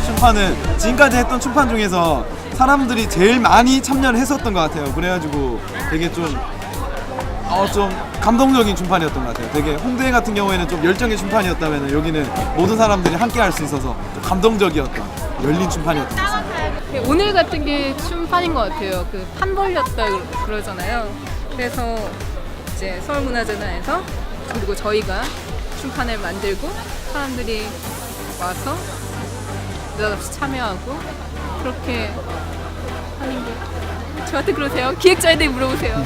했던 춤판은 지금까지 했던 춤판 중에서 사람들이 제일 많이 참여를 했었던 것 같아요. 그래가지고 되게 좀, 어, 좀 감동적인 춤판이었던 것 같아요. 되게 홍대 같은 경우에는 좀 열정의 춤판이었다면 여기는 모든 사람들이 함께 할 수 있어서 좀 감동적이었던 열린 춤판이었던 것 같아요. 네, 오늘 같은 게 춤판인 것 같아요. 그 판 벌렸다 그러- 그러잖아요. 그래서 이제 서울문화재단에서 그리고 저희가 춤판을 만들고 사람들이 와서 느닷없이 참여하고 그렇게 하는 게 저한테 그러세요. 기획자한테 물어보세요.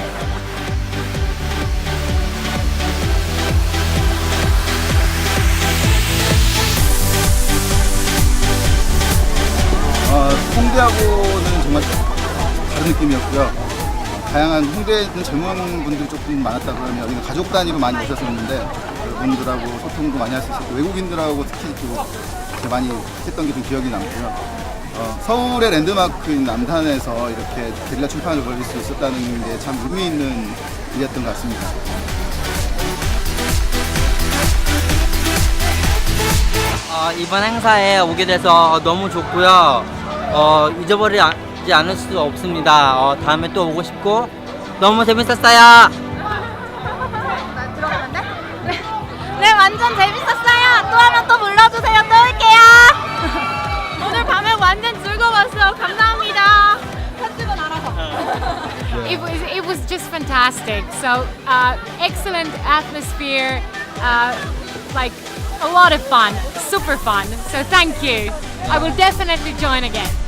어, 홍대하고는 정말 다른 느낌이었고요. 다양한 홍대에 있는 젊은 분들이 조금 많았다 그러면 여기는 가족 단위로 많이 오셨었는데 그분들하고 소통도 많이 할 수 있었고 외국인들하고 특히 또 이렇게 많이 했던 게 좀 기억이 남고요. 어, 서울의 랜드마크인 남산에서 이렇게 게릴라 출판을 벌일 수 있었다는 게 참 의미 있는 일이었던 것 같습니다. 어, 이번 행사에 오게 돼서 너무 좋고요. 어, 잊어버리지 않을 수 없습니다. 어, 다음에 또 오고 싶고 너무 재밌었어요. 네, 완전 재밌었어요. 또 하면 또 불러 fantastic. So uh, excellent atmosphere, uh, like a lot of fun, super fun. So thank you. I will definitely join again.